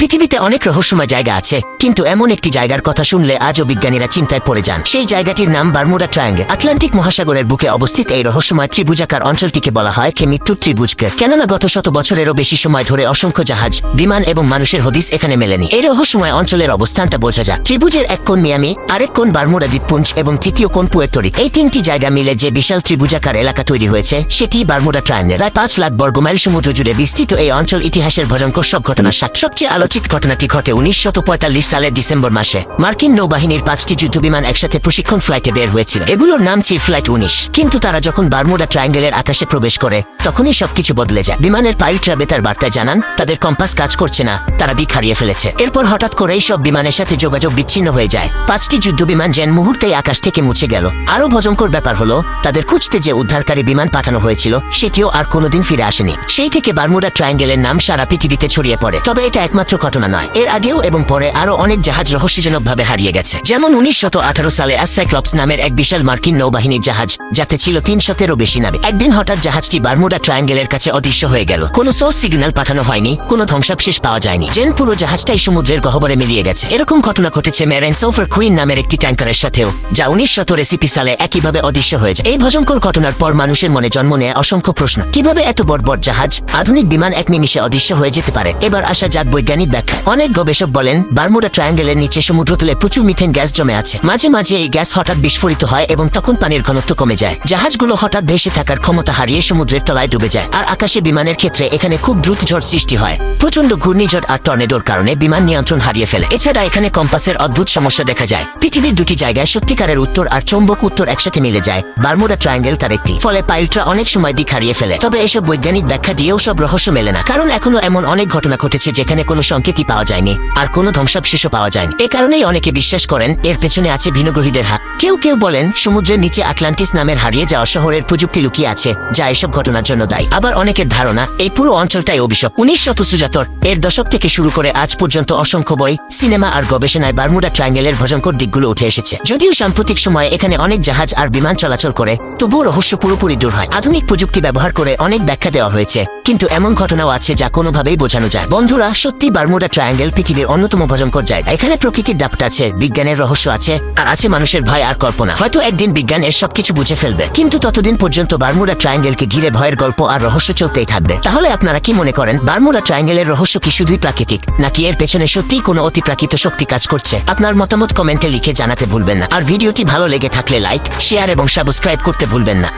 পৃথিবীতে অনেক রহস্যময় জায়গা আছে, কিন্তু এমন একটি জায়গার কথা শুনলে আজও বিজ্ঞানীরা চিন্তায় পড়ে যান। সেই জায়গাটির নাম বারমুডা ট্রায়াঙ্গেল। আটলান্টিক মহাসাগরের বুকে অবস্থিত এই রহস্যময় ত্রিভুজাকার অঞ্চলটিকে বলা হয় কে মৃত্যুর ত্রিভুজকে। কেননা গত শত বছরেরও বেশি সময় ধরে অসংখ্য জাহাজ, বিমান এবং মানুষের হদিস এখানে মেলেনি। এই রহস্যময় অঞ্চলের অবস্থানটা বোঝা যায় ত্রিভুজের এক কোণ মিয়ামি, আরেক কোণ বারমুডা দ্বীপপুঞ্জ এবং তৃতীয় কোণ পুয়ের্তরিক। এই তিনটি জায়গা মিলে যে বিশাল ত্রিভুজাকার এলাকা তৈরি হয়েছে, সেটি বারমুডা ট্রায়াঙ্গেল। প্রায় পাঁচ লাখ বর্গমাইল সমুদ্র জুড়ে বিস্তৃত এই অঞ্চল ইতিহাসের ভয়ঙ্কর সব ঘটনার সাক্ষী। সবচেয়ে আলোচিত ঘটনাটি ঘটে উনিশশো সালের ডিসেম্বর মাসে। মার্কিন নৌবাহিনীর পাঁচটি যুদ্ধবিমান একসাথে প্রশিক্ষণ ফ্লাইটে বের হয়েছিল। এগুলোর নাম ছিল ফ্লাইট উনিশ। কিন্তু তারা যখন বারমুডা ট্রায়াঙ্গেলের আকাশে প্রবেশ করে, তখনই সবকিছু বদলে যায়। বিমানের পাইলটরা বেতার বার্তায় জানান, তাদের কম্পাস কাজ করছে না। তারা দিক হারিয়ে ফেলেছে। এরপর হঠাৎ করেই সব বিমানের সাথে যোগাযোগ বিচ্ছিন্ন হয়ে যায়। পাঁচটি যুদ্ধবিমান যেন মুহূর্তেই আকাশ থেকে মুছে গেল। আরও ভজঙ্কর ব্যাপার হলো, তাদের খুঁজতে যে উদ্ধারকারী বিমান পাঠানো হয়েছিল, সেটিও আর কোনোদিন ফিরে আসেনি। সেই থেকে বারমুডা ট্রায়াঙ্গেলের নাম সারা পৃথিবীতে ছড়িয়ে পড়ে। তবে এটা একমাত্র ঘটনা নয়। এর আগেও এবং পরে আরও অনেক জাহাজ রহস্যজনকভাবে হারিয়ে গেছে। যেমন উনিশশত আঠারো সালে অ্যাসাইক্লপস নামের এক বিশাল মার্কিন নৌবাহিনীর জাহাজ, যাতে ছিল তিনশতেরও বেশি নাবিক। একদিন হঠাৎ জাহাজটি বারমুডা ট্রায়াঙ্গেলের কাছে অদৃশ্য হয়ে গেল। কোনো সোর্স সিগন্যাল পাঠানো হয়নি, কোনো ধ্বংসাবশেষ পাওয়া যায়নি। জেন পুরো জাহাজটাই সমুদ্রের গহবরে মিলিয়ে গেছে। এরকম ঘটনা ঘটেছে মেরেন সোফার কুইন নামের একটি ট্যাঙ্কারের সাথেও, যা উনিশ শত রেসিপি সালে একইভাবে অদৃশ্য হয়ে যায়। এই ভজঙ্কর ঘটনার পর মানুষের মনে জন্ম নেয় অসংখ্য প্রশ্ন। কীভাবে এত বড় বড় জাহাজ আধুনিক বিমান এক নিমিষে অদৃশ্য হয়ে যেতে পারে? এবার আসা যাক বৈজ্ঞানিক ব্যাখ্যা অনেক গবেষক বলেন, বারমুডা ট্রায়াঙ্গেলের নিচে সমুদ্র সমুদ্রতলে প্রচুর মিথেন গ্যাস জমে আছে। মাঝে মাঝে এই গ্যাস হঠাৎ বিস্ফোরিত হয় এবং তখন পানির ঘনত্ব কমে যায়। জাহাজগুলো হঠাৎ ভেসে থাকার ক্ষমতা হারিয়ে সমুদ্রের তলায় ডুবে যায়। আর আকাশে বিমানের ক্ষেত্রে এখানে খুব দ্রুত ঝড় সৃষ্টি হয়। প্রচণ্ড ঘূর্ণিঝড় আর টর্নেডোর কারণে বিমান নিয়ন্ত্রণ হারিয়ে ফেলে। এছাড়া এখানে কম্পাসের অদ্ভুত সমস্যা দেখা যায়। পৃথিবীর দুটি জায়গায় সত্যিকারের উত্তর আর চৌম্বক উত্তর একসাথে মিলে যায়। বারমুডা ট্রায়াঙ্গেল তার একটি। ফলে পাইলটরা অনেক সময় দিক হারিয়ে ফেলে। তবে এসব বৈজ্ঞানিক ব্যাখ্যা দিয়েও সব রহস্য মেলে না। কারণ এখনও এমন অনেক ঘটনা ঘটেছে যেখানে কোনো সংকেতই পাওয়া যায়নি। আর কোনো ধ্বংসাবশেষও পাওয়া যায়নি। এ কারণেই অনেকে বিশ্বাস করেন, এর পেছনে আছে ভিনগ্রহীদের হাত। কেউ কেউ বলেন, সমুদ্রের নিচে আটলান্টিস নামের হারিয়ে যাওয়া শহরের প্রযুক্তি লুকিয়ে আছে, যা এসব ঘটনার জন্য দায়ী। আবার অনেকের ধারণা, এই পুরো অঞ্চলটাই অভিশপ। উনিশ শত সুজাতর এর দশক থেকে শুরু করে আজ পর্যন্ত অসংখ্য বই, সিনেমা আর গবেষণায় বারমুডা ট্রায়াঙ্গেলের ভজঙ্কর দিকগুলো উঠে এসেছে। যদিও সাম্প্রতিক সময়ে এখানে অনেক জাহাজ আর বিমান চলাচল করে, তবুও রহস্য পুরোপুরি দূর হয়। আধুনিক প্রযুক্তি ব্যবহার করে অনেক ব্যাখ্যা দেওয়া হয়েছে, কিন্তু এমন ঘটনাও আছে যা কোনোভাবেই বোঝানো যায়। বন্ধুরা, সত্যি বারমুডা ট্রায়াঙ্গেল পৃথিবীর অন্যতম ভজঙ্কর জায়গা। এখানে প্রকৃতির দাপট আছে, বিজ্ঞানের রহস্য আছে, আর আছে মানুষের ভয় আর কল্পনা। হয়তো একদিন বিজ্ঞান এর সবকিছু বুঝে ফেলবে, কিন্তু ততদিন পর্যন্ত বারমুডা ট্রায়াঙ্গেলকে ঘিরে ভয়ের গল্প আর রহস্য চলতেই থাকবে। তাহলে আপনারা কি মনে করেন, বারমুডা ট্রায়াঙ্গেলের রহস্য কি শুধুই প্রাকৃতিক, নাকি এর পেছনে সত্যিই কোনো অতিপ্রাকৃত শক্তি কাজ করছে? আপনার মতামত কমেন্টে লিখে জানাতে ভুলবেন না। আর ভিডিওটি ভালো লেগে থাকলে লাইক, শেয়ার এবং সাবস্ক্রাইব করতে ভুলবেন না।